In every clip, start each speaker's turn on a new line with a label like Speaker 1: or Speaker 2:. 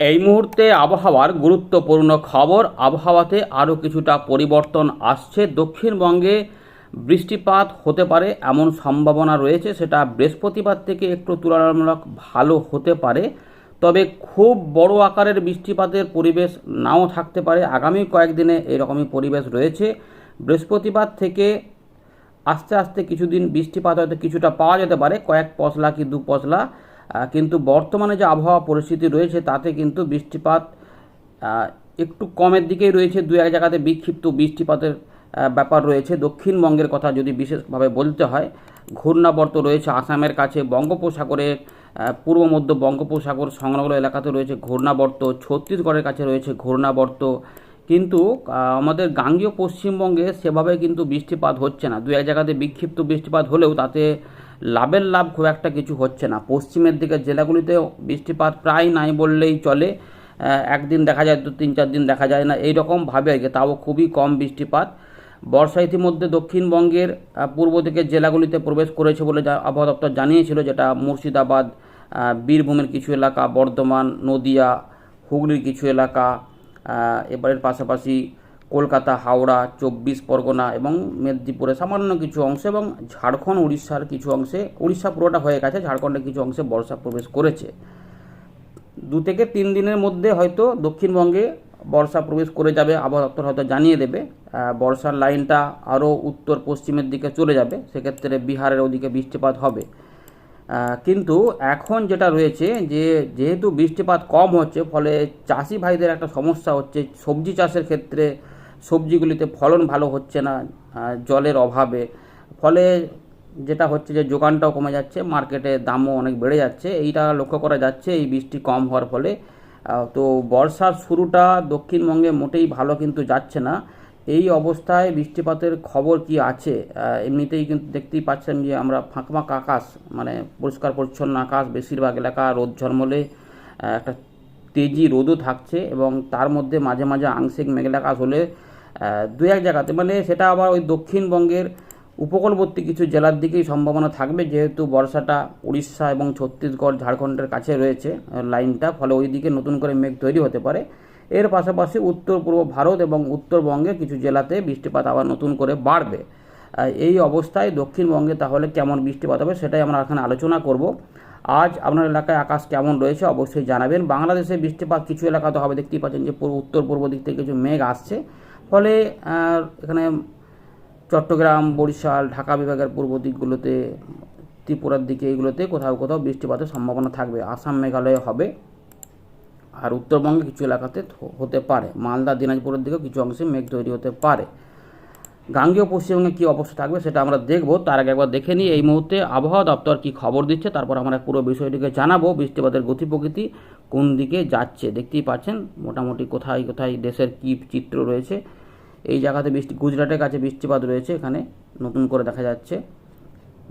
Speaker 1: এই মুহূর্তে আবহাওয়ার গুরুত্বপূর্ণ খবর। আবহাওয়াতে আরও কিছুটা পরিবর্তন আসছে। দক্ষিণবঙ্গে বৃষ্টিপাত হতে পারে, এমন সম্ভাবনা রয়েছে, সেটা বৃহস্পতিবার থেকে একটু তুলনামূলক ভালো হতে পারে। তবে খুব বড় আকারের বৃষ্টিপাতের পরিবেশ নাও থাকতে পারে। আগামী কয়েকদিনে এরকমই পরিবেশ রয়েছে। বৃহস্পতিবার থেকে আস্তে আস্তে কিছুদিন বৃষ্টিপাত হয়তো কিছুটা পাওয়া যেতে পারে, কয়েক পশলা কি দু পশলা। কিন্তু বর্তমানে যে আবহাওয়া পরিস্থিতি রয়েছে তাতে কিন্তু বৃষ্টিপাত একটু কমের দিকেই রয়েছে। দু এক জায়গাতে বিক্ষিপ্ত বৃষ্টিপাতের ব্যাপার রয়েছে। দক্ষিণবঙ্গের কথা যদি বিশেষভাবে বলতে হয় ঘূর্ণাবর্ত রয়েছে আসামের কাছে বঙ্গোপসাগরের আহ, পূর্ব মধ্য বঙ্গোপসাগর সংলগ্ন এলাকাতে রয়েছে ঘূর্ণাবর্ত ছত্তিশগড়ের কাছে রয়েছে ঘূর্ণাবর্ত। কিন্তু আমাদের গাঙ্গীয় পশ্চিমবঙ্গে সেভাবে কিন্তু বৃষ্টিপাত হচ্ছে না। দু এক জায়গাতে বিক্ষিপ্ত বৃষ্টিপাত হলেও তাতে লাভের লাভ খুব একটা কিছু হচ্ছে না। পশ্চিমের দিকের জেলাগুলিতে বৃষ্টিপাত প্রায় নাই বললেই চলে। একদিন দেখা যায়, দু, তিন, চার দিন দেখা যায় না। এই রকমভাবে আর কি তাও খুবই কম বৃষ্টিপাত। বর্ষা ইতিমধ্যে দক্ষিণবঙ্গের পূর্ব দিকের জেলাগুলিতে প্রবেশ করেছে বলে আবহাওয়া দপ্তর জানিয়েছিল, যেটা মুর্শিদাবাদ বীরভূমের কিছু এলাকা, বর্ধমান, নদিয়া, হুগলির কিছু এলাকা এবারের পাশাপাশি কলকাতা, হাওড়া, চব্বিশ পরগনা এবং মেদিনীপুরের সামান্য কিছু অংশ এবং ঝাড়খণ্ড, উড়িষ্যার কিছু অংশে, উড়িষ্যা পুরোটা হয়ে গেছে, ঝাড়খণ্ডের কিছু অংশে বর্ষা প্রবেশ করেছে। দু থেকে তিন দিনের মধ্যে হয়তো দক্ষিণবঙ্গে বর্ষা প্রবেশ করে যাবে, আবহাওয়া দপ্তর হয়তো জানিয়ে দেবে। বর্ষার লাইনটা আরও উত্তর পশ্চিমের দিকে চলে যাবে, সেক্ষেত্রে বিহারের ওদিকে বৃষ্টিপাত হবে। কিন্তু এখন যেটা রয়েছে যে, যেহেতু বৃষ্টিপাত কম হচ্ছে, ফলে চাষি ভাইদের একটা সমস্যা হচ্ছে, সবজি চাষের ক্ষেত্রে সবজিগুলিতে ফলন ভালো হচ্ছে না জলের অভাবে। ফলে যেটা হচ্ছে যে যোগানটাও কমে যাচ্ছে, মার্কেটে দামও অনেক বেড়ে যাচ্ছে। এইটা লক্ষ্য করা যাচ্ছে, এই বৃষ্টি কম হওয়ার ফলে। তো বর্ষার শুরুটা দক্ষিণবঙ্গে মোটেই ভালো কিন্তু যাচ্ছে না। এই অবস্থায় বৃষ্টিপাতের খবর কি আছে? এমনিতেই কিন্তু দেখতেই পাচ্ছেন যে আমরা ফাঁকফাঁক আকাশ মানে পরিষ্কার পরিচ্ছন্ন আকাশ, বেশিরভাগ এলাকা রোদ ঝলমলে একটা তেজি রোদও থাকছে এবং তার মধ্যে মাঝে মাঝে আংশিক মেঘলা আকাশ হলে দু এক জায়গাতে। মানে সেটা আবার ওই দক্ষিণবঙ্গের উপকূলবর্তী কিছু জেলার দিকেই সম্ভাবনা থাকবে, যেহেতু বর্ষাটা উড়িষ্যা এবং ছত্তিশগড়, ঝাড়খণ্ডের কাছে রয়েছে লাইনটা, ফলে ওই দিকে নতুন করে মেঘ তৈরি হতে পারে। এর পাশাপাশি উত্তর পূর্ব ভারত এবং উত্তরবঙ্গে কিছু জেলাতে বৃষ্টিপাত আবার নতুন করে বাড়বে। এই অবস্থায় দক্ষিণবঙ্গে তাহলে কেমন বৃষ্টিপাত হবে সেটাই আমরা এখানে আলোচনা করব। আজ আপনার এলাকায় আকাশ কেমন রয়েছে অবশ্যই জানাবেন। বাংলাদেশে বৃষ্টিপাত কিছু এলাকাতে হবে, দেখতেই পাচ্ছেন যে উত্তর পূর্ব দিক থেকে কিছু মেঘ আসছে। ফলে এখানে চট্টগ্রাম, বরিশাল, ঢাকা বিভাগের পূর্ব দিকগুলোতে, ত্রিপুরার দিকে এইগুলোতে কোথাও কোথাও বৃষ্টিপাতের সম্ভাবনা থাকবে। আসাম মেঘালয়ে হবে। আর উত্তরবঙ্গে কিছু এলাকাতে হতে পারে। মালদা, দিনাজপুরের দিকেও কিছু অংশে মেঘ তৈরি হতে পারে। গাঙ্গেয় পশ্চিমবঙ্গে কী অবস্থা থাকবে সেটা আমরা দেখব। তার আগে একবার দেখে নিই এই মুহূর্তে আবহাওয়া দপ্তর কি খবর দিচ্ছে, তারপর আমরা পুরো বিষয়টিকে জানাব, বৃষ্টিপাতের গতি প্রকৃতি কোন দিকে যাচ্ছে। দেখতেই পাচ্ছেন মোটামুটি কোথায় কোথায় দেশের কী চিত্র রয়েছে। এই জায়গাতে বৃষ্টি, গুজরাটের কাছে বৃষ্টিপাত রয়েছে, এখানে নতুন করে দেখা যাচ্ছে।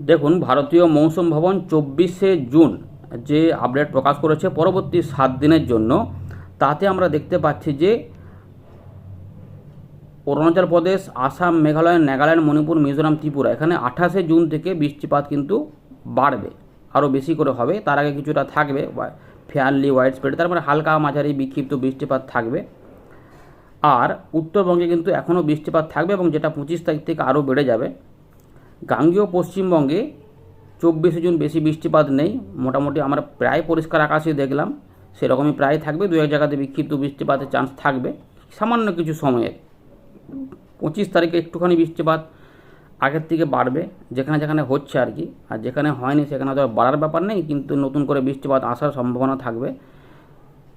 Speaker 1: দেখুন, ভারতীয় মৌসুম ভবন চব্বিশে জুন যে আপডেট প্রকাশ করেছে পরবর্তী সাত দিনের জন্য, তাতে আমরা দেখতে পাচ্ছি যে অরুণাচল প্রদেশ, আসাম, মেঘালয়, নাগাল্যান্ড, মণিপুর, মিজোরাম, ত্রিপুরা। এখানে আঠাশে জুন থেকে বৃষ্টিপাত কিন্তু বাড়বে, আরও বেশি করে হবে। তার আগে কিছুটা থাকবে ফেয়ারলি হোয়াইট স্প্রেড তারপরে হালকা মাঝারি বিক্ষিপ্ত বৃষ্টিপাত থাকবে। আর উত্তরবঙ্গে কিন্তু এখনও বৃষ্টিপাত থাকবে এবং যেটা পঁচিশ তারিখ থেকে আরও বেড়ে যাবে। গাঙ্গেয় পশ্চিমবঙ্গে চব্বিশে জুন বেশি বৃষ্টিপাত নেই। মোটামুটি আমরা প্রায় পরিষ্কার আকাশই দেখলাম। সেরকমই প্রায় থাকবে। দু এক জায়গাতে বিক্ষিপ্ত বৃষ্টিপাতের চান্স থাকবে। সামান্য কিছু সময়ের। পঁচিশ তারিখে একটুখানি বৃষ্টিপাত আগের থেকে বাড়বে, যেখানে যেখানে হচ্ছে আর কি। আর যেখানে হয়নি সেখানে তো বাড়ার ব্যাপার নেই, কিন্তু নতুন করে বৃষ্টিপাত আসার সম্ভাবনা থাকবে।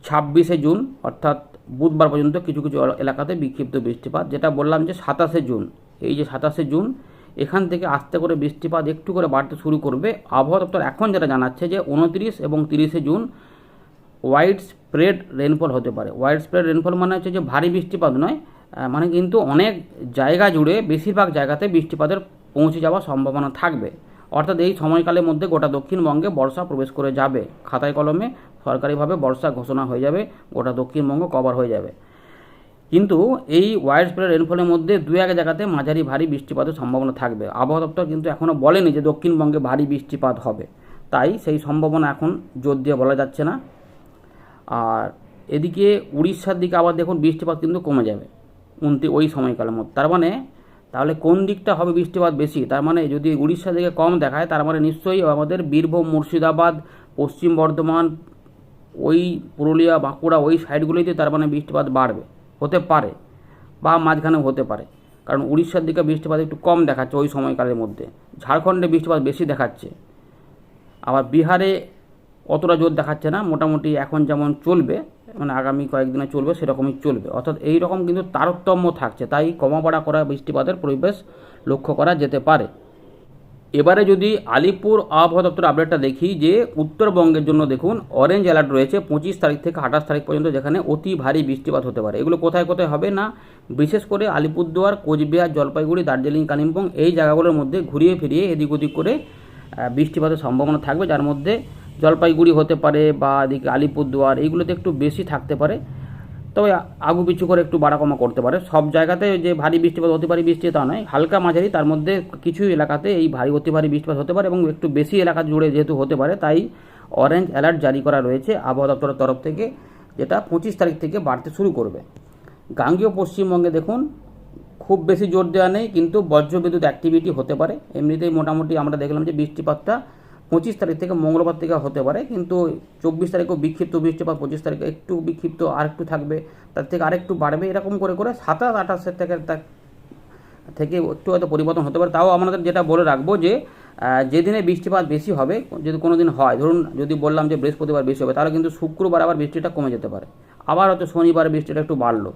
Speaker 1: ছাব্বিশে জুন, অর্থাৎ বুধবার পর্যন্ত কিছু কিছু এলাকাতে বিক্ষিপ্ত বৃষ্টিপাত, যেটা বললাম যে সাতাশে জুন। এই যে সাতাশে জুন, এখান থেকে আস্তে করে বৃষ্টিপাত একটু করে বাড়তে শুরু করবে। আবহাওয়া দপ্তর এখন যেটা জানাচ্ছে যে উনত্রিশ এবং তিরিশে জুন ওয়াইড স্প্রেড রেনফল হতে পারে। ওয়াইড স্প্রেড রেনফল মানে হচ্ছে যে ভারী বৃষ্টিপাত নয় মানে কিন্তু অনেক জায়গা জুড়ে বেশিরভাগ জায়গাতে বৃষ্টিপাতের পৌঁছে যাওয়ার সম্ভাবনা থাকবে। অর্থাৎ এই সময়কালের মধ্যে গোটা দক্ষিণবঙ্গে বর্ষা প্রবেশ করে যাবে। খাতায় কলমে সরকারিভাবে বর্ষা ঘোষণা হয়ে যাবে, গোটা দক্ষিণবঙ্গ কভার হয়ে যাবে। কিন্তু এই ওয়াইড স্প্রেড রেনফলের মধ্যে দু এক জায়গাতে মাঝারি ভারী বৃষ্টিপাতের সম্ভাবনা থাকবে। আবহাওয়া দপ্তর কিন্তু এখনও বলেনি যে দক্ষিণবঙ্গে ভারী বৃষ্টিপাত হবে। তাই সেই সম্ভাবনা এখন জোর দিয়ে বলা যাচ্ছে না। আর এদিকে উড়িষ্যার দিকে আবার দেখুন বৃষ্টিপাত কিন্তু কমে যাবে। উনতি ওই সময়কালের মধ্যে। তার মানে তাহলে কোন দিকটা হবে বৃষ্টিপাত বেশি? তার মানে যদি উড়িষ্যা দিকে কম দেখায়, তার মানে নিশ্চয়ই আমাদের বীরভূম, মুর্শিদাবাদ, পশ্চিম বর্ধমান, ওই পুরুলিয়া, বাঁকুড়া, ওই সাইডগুলোতে তার মানে বৃষ্টিপাত বাড়বে। হতে পারে বা মাঝখানে হতে পারে। কারণ উড়িষ্যার দিকে বৃষ্টিপাত একটু কম দেখাচ্ছে ওই সময়কালের মধ্যে। ঝাড়খণ্ডে বৃষ্টিপাত বেশি দেখাচ্ছে। আবার বিহারে অতটা জোর দেখাচ্ছে না। মোটামুটি এখন যেমন চলবে মানে আগামী কয়েকদিনে চলবে, সেরকমই চলবে। অর্থাৎ এই রকম কিন্তু তারতম্য থাকছে, তাই কমা বাড়া করা বৃষ্টিপাতের পরিবেশ লক্ষ্য করা যেতে পারে। এবারে যদি আলিপুর আবহাওয়া দপ্তর আপডেটটা দেখি, যে উত্তরবঙ্গের জন্য দেখুন অরেঞ্জ অ্যালার্ট রয়েছে, পঁচিশ তারিখ থেকে আঠাশ তারিখ পর্যন্ত যেখানে অতি ভারী বৃষ্টিপাত হতে পারে। এগুলো কোথায় কোথায় হবে না, বিশেষ করে আলিপুরদুয়ার, কোচবিহার, জলপাইগুড়ি, দার্জিলিং, কালিম্পং, এই জায়গাগুলোর মধ্যে ঘুরিয়ে ফিরিয়ে এদিক ওদিক করে বৃষ্টিপাতের সম্ভাবনা থাকবে, যার মধ্যে জলপাইগুড়ি হতে পারে বা এদিকে আলিপুরদুয়ার, এইগুলোতে একটু বেশি থাকতে পারে। তবে আগু পিছু করে একটু বাড়া কমা করতে পারে। সব জায়গাতে যে ভারী বৃষ্টিপাত অতি ভারী বৃষ্টি তা নয়, হালকা মাঝারি। তার মধ্যে কিছু এলাকাতে এই ভারী অতি ভারী বৃষ্টিপাত হতে পারে এবং একটু বেশি এলাকা জুড়ে যেহেতু হতে পারে, তাই অরেঞ্জ অ্যালার্ট জারি করা রয়েছে আবহাওয়া দপ্তরের তরফ থেকে, যেটা পঁচিশ তারিখ থেকে বাড়তে শুরু করবে। গাঙ্গীয় পশ্চিমবঙ্গে দেখুন, খুব বেশি জোর দেওয়া নেই, কিন্তু বজ্রবিদ্যুৎ অ্যাক্টিভিটি হতে পারে। এমনিতেই মোটামুটি আমরা দেখলাম যে বৃষ্টিপাতটা পঁচিশ তারিখ থেকে মঙ্গলবার থেকে হতে পারে, কিন্তু চব্বিশ তারিখেও বিক্ষিপ্ত বৃষ্টিপাত পঁচিশ তারিখে একটু বিক্ষিপ্ত আর একটু থাকবে, তার থেকে আরেকটু বাড়বে, এরকম করে করে সাতাশ আঠাশের থেকে থেকে একটু হয়তো পরিবর্তন হতে পারে। তাও আমাদের যেটা বলে রাখব যে যেদিনে বৃষ্টিপাত বেশি হবে, যদি কোনো দিন হয়, ধরুন যদি বললাম যে বৃহস্পতিবার বেশি হবে, তাহলে কিন্তু শুক্রবার আবার বৃষ্টিটা কমে যেতে পারে। আবার হয়তো শনিবার বৃষ্টিটা একটু বাড়লো।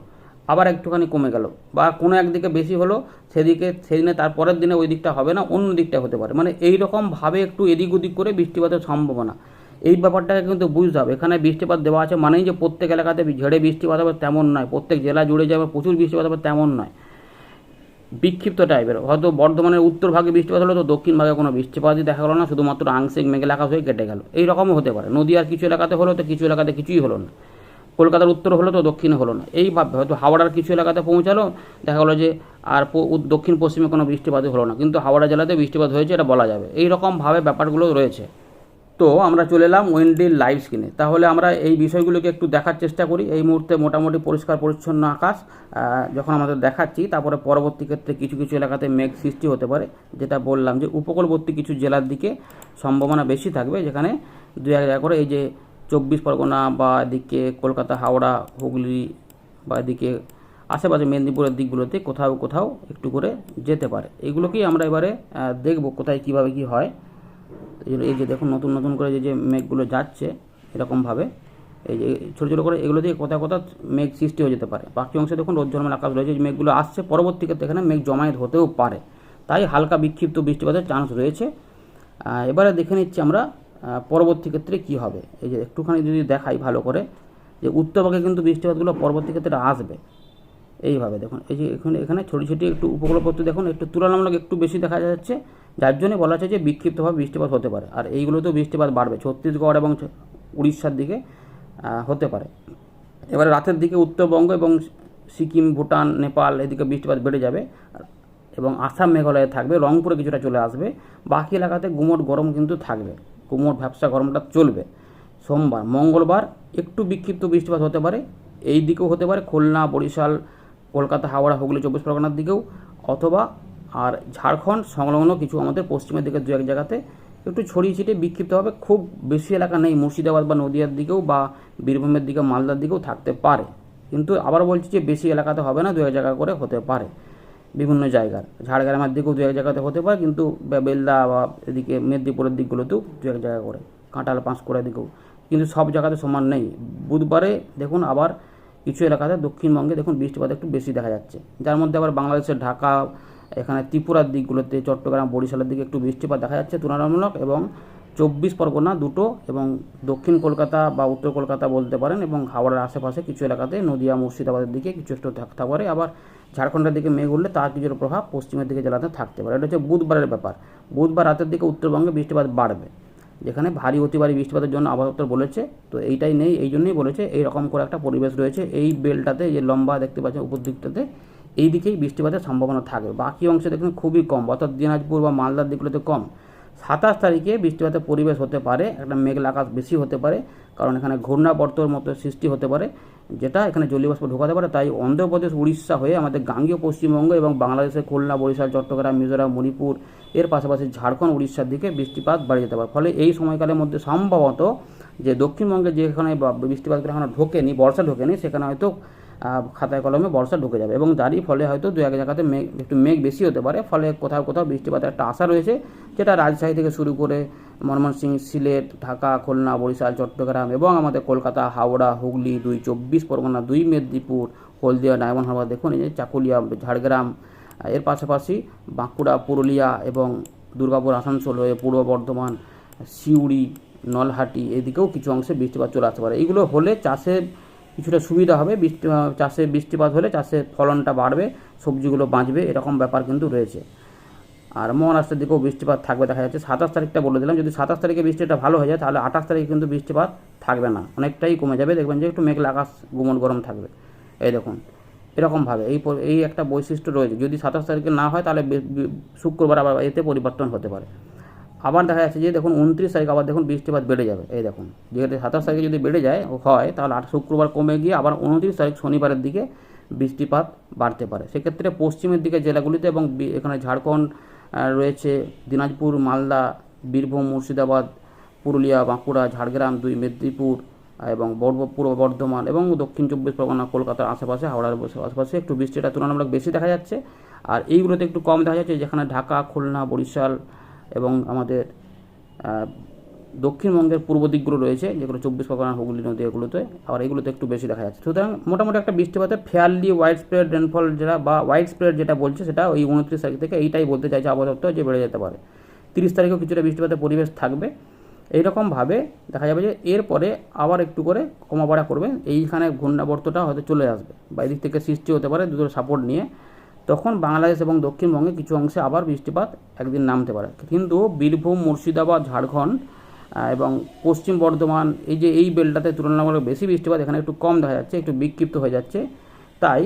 Speaker 1: আবার একটুখানি কমে গেল বা কোনো একদিকে বেশি হলো, সেদিকে, সেদিনে তার পরের দিনে ওই দিকটা হবে না, অন্য দিকটা হতে পারে। মানে এই রকমভাবে একটু এদিক ওদিক করে বৃষ্টিপাতের সম্ভাবনা। এই ব্যাপারটাকে কিন্তু বুঝতে হবে। এখানে বৃষ্টিপাত দেওয়া আছে মানেই যে প্রত্যেক এলাকাতে ঝেড়ে বৃষ্টিপাত হবে তেমন নয়। প্রত্যেক জেলা জুড়ে যাবে, প্রচুর বৃষ্টিপাত হবে তেমন নয়। বিক্ষিপ্ত টাইপের হয়তো বর্ধমানের উত্তর ভাগে বৃষ্টিপাত হলো, তো দক্ষিণ ভাগে কোনো বৃষ্টিপাতই দেখা গেলো না, শুধুমাত্র আংশিক মেঘলা আকাশ হয়ে কেটে গেল। এই রকমও হতে পারে। নদী আর কিছু এলাকাতে হলো, তো কিছু এলাকাতে কিছুই হলো না। কলকাতার উত্তর হলো তো দক্ষিণে হলো না। এইভাবে হয়তো হাওড়ার কিছু এলাকাতে পৌঁছালো, দেখা গেলো যে আর দক্ষিণ পশ্চিমে কোনো বৃষ্টিপাতই হলো না। কিন্তু হাওড়া জেলাতে বৃষ্টিপাত হয়েছে, এটা বলা যাবে। এই রকমভাবে ব্যাপারগুলো রয়েছে। তো আমরা চলে এলাম ওয়েন্ডির লাইভ স্ক্রিনে। তাহলে আমরা এই বিষয়গুলোকে একটু দেখার চেষ্টা করি। এই মুহূর্তে মোটামুটি পরিষ্কার, পরিচ্ছন্ন আকাশ যখন আমাদের দেখাচ্ছি, তারপরে পরবর্তী ক্ষেত্রে কিছু কিছু এলাকাতে মেঘ সৃষ্টি হতে পারে। যেটা বললাম যে উপকূলবর্তী কিছু জেলার দিকে সম্ভাবনা বেশি থাকবে, যেখানে দু এক করে এই যে চব্বিশ পরগনা বা এদিকে কলকাতা, হাওড়া, হুগলি বা এদিকে আশেপাশে মেদিনীপুরের দিকগুলোতে কোথাও কোথাও একটু করে যেতে পারে। এগুলোকেই আমরা এবারে দেখব কোথায় কীভাবে কি হয়। এই যে দেখুন, নতুন নতুন করে যে যে মেঘগুলো যাচ্ছে এরকমভাবে, এই যে ছোটো ছোটো করে এগুলো দিয়ে কোথাও কোথাও মেঘ সৃষ্টি হয়ে যেতে পারে। বাকি অংশে দেখুন, রোদ ঝলমেল আকাশ রয়েছে, মেঘগুলো আসছে, পরবর্তী ক্ষেত্রে এখানে মেঘ জমায়েত হতেও পারে। তাই হালকা বিক্ষিপ্ত বৃষ্টিপাতের চান্স রয়েছে। এবারে দেখে নিচ্ছি আমরা পরবর্তী ক্ষেত্রে কি হবে? এই যে একটুখানি যদি দেখাই ভালো করে, যে উত্তরভাগে কিন্তু বৃষ্টিপাতগুলো পরবর্তী ক্ষেত্রে আসবে। এইভাবে দেখুন, এই যে এখানে এখানে ছোটো ছোটো একটু উপকূলবর্তী দেখুন, একটু তুলনামূলক একটু বেশি দেখা যাচ্ছে। যার জন্য বলা হচ্ছে যে বিক্ষিপ্তভাবে বৃষ্টিপাত হতে পারে। আর এইগুলোতেও বৃষ্টিপাত বাড়বে। ছত্তিশগড় এবং উড়িষ্যার দিকে হতে পারে। এবারে রাতের দিকে উত্তরবঙ্গ এবং সিকিম, ভুটান, নেপাল এদিকে বৃষ্টিপাত বেড়ে যাবে। এবং আসাম, মেঘালয়ে থাকবে। রংপুরে কিছুটা চলে আসবে। বাকি এলাকাতে গুমোট গরম কিন্তু থাকবে। গুমোট ভ্যাবসা গরমটা চলবে। সোমবার, মঙ্গলবার একটু বিক্ষিপ্ত বৃষ্টিপাত হতে পারে। এই দিকেও হতে পারে খুলনা, বরিশাল, কলকাতা, হাওড়া, হুগলি, চব্বিশ পরগনার দিকেও। অথবা আর ঝাড়খণ্ড সংলগ্ন কিছু আমাদের পশ্চিমের দিকে দু এক জায়গাতে একটু ছড়িয়ে ছিটিয়ে বিক্ষিপ্তভাবে খুব বেশি এলাকা নেই, মুর্শিদাবাদ বা নদিয়ার দিকেও বা বীরভূমের দিকে মালদার দিকেও থাকতে পারে। কিন্তু আবার বলছি যে বেশি এলাকাতে হবে না, দু এক জায়গা করে হতে পারে। বিভিন্ন জায়গার। ঝাড়গ্রামের দিকেও দু এক জায়গাতে হতে পারে, কিন্তু বেলদা বা এদিকে মেদিনীপুরের দিকগুলোতেও দু এক জায়গা করে কাঁটাল পাঁশকুড়ার দিকেও। কিন্তু সব জায়গাতে সমান নেই। বুধবারে দেখুন আবার কিছু এলাকাতে দক্ষিণবঙ্গে দেখুন বৃষ্টিপাত একটু বেশি দেখা যাচ্ছে। যার মধ্যে আবার বাংলাদেশের ঢাকা, এখানে ত্রিপুরার দিকগুলোতে, চট্টগ্রাম, বরিশালের দিকে একটু বৃষ্টিপাত দেখা যাচ্ছে তুলনামূলক এবং চব্বিশ পরগনা দুটো এবং দক্ষিণ কলকাতা বা উত্তর কলকাতা বলতে পারেন এবং হাওড়ার আশেপাশে কিছু এলাকাতে নদিয়া, মুর্শিদাবাদের দিকে কিছু একটু থাকতে পারে আবার ঝাড়খণ্ডের দিকে মেঘ উঠলে তার কিছুটা প্রভাব পশ্চিমের দিকে জেলাতে থাকতে পারে। এটা হচ্ছে বুধবারের ব্যাপার। বুধবার রাতের দিকে উত্তরবঙ্গে বৃষ্টিপাত বাড়বে, যেখানে ভারী অতি বৃষ্টিপাতের জন্য আবহাওয়া বলেছে। তো এইটাই নেই, এই জন্যই বলেছে এই রকম করে একটা পরিবেশ রয়েছে। এই বেলটাতে যে লম্বা দেখতে পাচ্ছেন উপর এই দিকেই বৃষ্টিপাতের সম্ভাবনা থাকবে বাকি অংশে দেখুন খুবই কম, অর্থাৎ দিনাজপুর বা মালদার দিকগুলোতে কম। সাতাশ তারিখে বৃষ্টিপাতের পরিবেশ হতে পারে, একটা মেঘলা আকাশ বেশি হতে পারে, কারণ এখানে ঘূর্ণাবর্তর মতো সৃষ্টি হতে পারে, যেটা এখানে জলীয় বাষ্প ঢোকাতে পারে, তাই অন্ধ্রপ্রদেশ, উড়িষ্যা হয়ে আমাদের গাঙ্গীয় পশ্চিমবঙ্গ এবং বাংলাদেশের খুলনা, বরিশাল, চট্টগ্রাম, মিজোরাম, মণিপুর, এর পাশাপাশি ঝাড়খণ্ড, উড়িষ্যার দিকে বৃষ্টিপাত বাড়ে যেতে পারে। ফলে এই সময়কালের মধ্যে সম্ভবত যে দক্ষিণবঙ্গে যেখানে বৃষ্টিপাতগুলো এখনও ঢোকেনি, বর্ষা ঢোকেনি, সেখানে হয়তো খাতায় কলমে বর্ষা ঢুকে যাবে এবং তারই ফলে হয়তো দু এক জায়গাতে মেঘ, একটু মেঘ বেশি হতে পারে। ফলে কোথাও কোথাও বৃষ্টিপাতের একটা আশা রয়েছে, যেটা রাজশাহী থেকে শুরু করে ময়মনসিংহ সিলেট, ঢাকা, খুলনা, বরিশাল, চট্টগ্রাম এবং আমাদের কলকাতা, হাওড়া, হুগলি, দুই চব্বিশ পরগনা, দুই মেদিনীপুর, হলদিয়া, ডায়মন্ড হারবার দেখুন, এই যে চাকুলিয়া, ঝাড়গ্রাম এর পাশাপাশি বাঁকুড়া, পুরুলিয়া এবং দুর্গাপুর, আসানসোল হয়ে পূর্ব বর্ধমান, সিউড়ি, নলহাটি, এদিকেও কিছু অংশে বৃষ্টিপাত চলে আসতে পারে। এগুলো হলে চাষে কিছুটা সুবিধা হবে, বৃষ্টি চাষে বৃষ্টিপাত হলে চাষের ফলনটা বাড়বে, সবজিগুলো বাঁচবে, এরকম ব্যাপার কিন্তু রয়েছে। আর মহারাষ্ট্রের দিকেও বৃষ্টিপাত থাকবে, দেখা যাচ্ছে সাতাশ তারিখটা বলে দিলাম, যদি সাতাশ তারিখে বৃষ্টিটা ভালো হয়ে যায়, তাহলে আঠাশ তারিখে কিন্তু বৃষ্টিপাত থাকবে না, অনেকটাই কমে যাবে, দেখবেন যে একটু মেঘলা আকাশ গুমন গরম থাকবে। এই দেখুন, এরকমভাবে এই এই একটা বৈশিষ্ট্য রয়েছে, যদি সাতাশ তারিখে না হয়, তাহলে শুক্রবার আবার এতে পরিবর্তন হতে পারে। আবার দেখা যাচ্ছে যে দেখুন উনত্রিশ তারিখ আবার দেখুন বৃষ্টিপাত বেড়ে যাবে। এই দেখুন যেহেতু সাতাশ তারিখে যদি বেড়ে যায়, হয়, তাহলে আট শুক্রবার কমে গিয়ে আবার উনত্রিশ তারিখ শনিবারের দিকে বৃষ্টিপাত বাড়তে পারে। সেক্ষেত্রে পশ্চিমের দিকে জেলাগুলিতে এবং এখানে ঝাড়খণ্ড রয়েছে দিনাজপুর, মালদা, বীরভূম, মুর্শিদাবাদ, পুরুলিয়া, বাঁকুড়া, ঝাড়গ্রাম, দুই মেদিনীপুর এবং বর্ব- পূর্ব বর্ধমান এবং দক্ষিণ চব্বিশ পরগনা, কলকাতার আশেপাশে, হাওড়ার আশেপাশে একটু বৃষ্টিটা তুলনামূলক বেশি দেখা যাচ্ছে। আর এইগুলোতে একটু কম দেখা যাচ্ছে, যেখানে ঢাকা, খুলনা, বরিশাল এবং আমাদের দক্ষিণবঙ্গের পূর্ব দিকগুলো রয়েছে, যেগুলো চব্বিশ পরগনা, হুগলি নদী এগুলোতে, আবার এগুলোতে একটু বেশি দেখা যাচ্ছে। সুতরাং মোটামুটি একটা বৃষ্টিপাতে ফেয়ারলি ওয়াইড স্প্রেড রেনফল যেটা বা ওয়াইড স্প্রেড যেটা বলছে সেটা ওই উনত্রিশ তারিখ থেকে এইটাই বলতে চাইছে আবহাওয়া যে বেড়ে যেতে পারে। তিরিশ তারিখেও কিছুটা বৃষ্টিপাতের পরিবেশ থাকবে। এইরকমভাবে দেখা যাবে যে এরপরে আবার একটু করে কমা বাড়া করবে। এইখানে ঘূর্ণাবর্তটা হয়তো চলে আসবে বা এদিক থেকে সৃষ্টি হতে পারে দুটো সাপোর্ট নিয়ে। তখন বাংলাদেশ এবং দক্ষিণবঙ্গে কিছু অংশে আবার বৃষ্টিপাত একদিন নামতে পারে। কিন্তু বীরভূম, মুর্শিদাবাদ, ঝাড়খণ্ড এবং পশ্চিম বর্ধমান, এই যে এই বেলটাতে তুলনামূলক বেশি বৃষ্টিপাত এখানে একটু কম দেখা যাচ্ছে, একটু বিক্ষিপ্ত হয়ে যাচ্ছে। তাই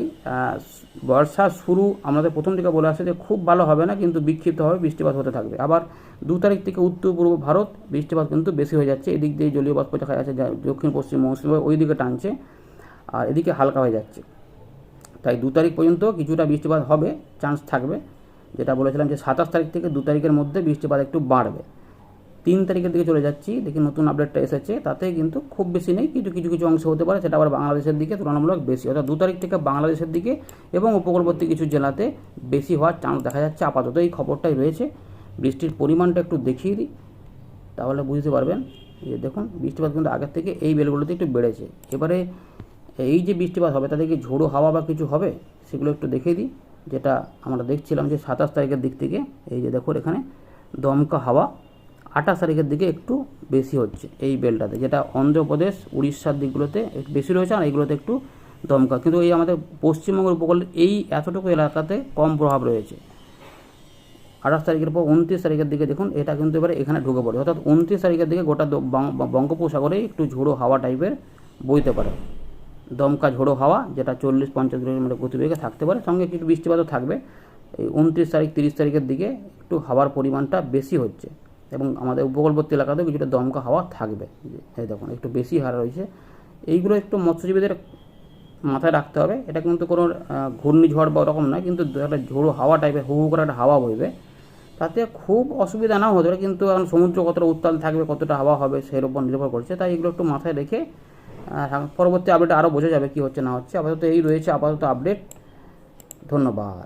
Speaker 1: বর্ষা শুরু আমাদের প্রথম দিকে বলে আসছে যে খুব ভালো হবে না, কিন্তু বিক্ষিপ্তভাবে বৃষ্টিপাত হতে থাকবে। আবার দু তারিখ থেকে উত্তর পূর্ব ভারত বৃষ্টিপাত কিন্তু বেশি হয়ে যাচ্ছে। এদিক দিয়ে জলীয় বাষ্প দেখা যাচ্ছে দক্ষিণ, পশ্চিম, মৌসুমি ওই দিকে টানছে, আর এদিকে হালকা হয়ে যাচ্ছে। তাই দু তারিখ পর্যন্ত কিছুটা বৃষ্টিপাত হবে চান্স থাকবে। যেটা বলেছিলাম যে সাতাশ তারিখ থেকে দু তারিখের মধ্যে বৃষ্টিপাত একটু বাড়বে। তিন তারিখের দিকে চলে যাচ্ছি, দেখি নতুন আপডেটটা এসেছে, তাতে কিন্তু খুব বেশি নেই, কিছু কিছু কিছু অংশ হতে পারে, সেটা আবার বাংলাদেশের দিকে তুলনামূলক বেশি। অর্থাৎ দু তারিখ থেকে বাংলাদেশের দিকে এবং উপকূলবর্তী কিছু জেলাতে বেশি হওয়ার চান্স দেখা যাচ্ছে। আপাতত এই খবরটাই রয়েছে। বৃষ্টির পরিমাণটা একটু দেখিয়ে দিই। তাহলে বুঝতে পারবেন যে দেখুন, বৃষ্টিপাত কিন্তু আগের থেকে এই বেলগুলোতে একটু বেড়েছে। এবারে এই যে বৃষ্টিপাত হবে, তাতে কি ঝোড়ো হাওয়া বা কিছু হবে? সেগুলো একটু দেখিয়ে দিই। যেটা আমরা দেখছিলাম যে সাতাশ তারিখের দিক থেকে, এই যে দেখুন এখানে, দমকা হাওয়া আঠাশ তারিখের দিকে একটু বেশি হচ্ছে এই বেলটাতে, যেটা অন্ধ্রপ্রদেশ, উড়িষ্যার দিকগুলোতে একটু বেশি রয়েছে আর এইগুলোতে একটু দমকা। কিন্তু এই আমাদের পশ্চিমবঙ্গের উপকূলের এই এতটুকু এলাকাতে কম প্রভাব রয়েছে। আঠাশ তারিখের পর উনত্রিশ তারিখের দিকে দেখুন, এটা কিন্তু এবারে এখানে ঢুকে পড়ে। অর্থাৎ উনত্রিশ তারিখের দিকে গোটা বঙ্গোপসাগরে একটু ঝোড়ো হাওয়া টাইপের বইতে পারে। দমকা ঝোড়ো হাওয়া, যেটা চল্লিশ পঞ্চাশ কিলোমিটার গতিবেগে থাকতে পারে। সঙ্গে কিছু বৃষ্টিপাতও থাকবে। এই উনত্রিশ তারিখ, তিরিশ তারিখের দিকে একটু হাওয়ার পরিমাণটা বেশি হচ্ছে এবং আমাদের উপকূলবর্তী এলাকাতেও কিছুটা দমকা হাওয়া থাকবে। এই দেখুন, একটু বেশি হার রয়েছে। এইগুলো একটু মৎস্যজীবীদের মাথায় রাখতে হবে। এটা কিন্তু কোনো ঘূর্ণিঝড় বা ওরকম নয়, কিন্তু একটা ঝোড়ো হাওয়া টাইপের হু হু করে একটা হাওয়া বইবে। তাতে খুব অসুবিধা নাও হতে পারে, কিন্তু এখন সমুদ্র কতটা উত্তাল থাকবে, কতটা হাওয়া হবে, সের উপর নির্ভর করছে। তাই এগুলো একটু মাথায় রেখে পরবর্তী আপডেট আরও বোঝা যাবে কি হচ্ছে না হচ্ছে। আপাতত এই রয়েছে, আপাতত আপডেট ধন্যবাদ।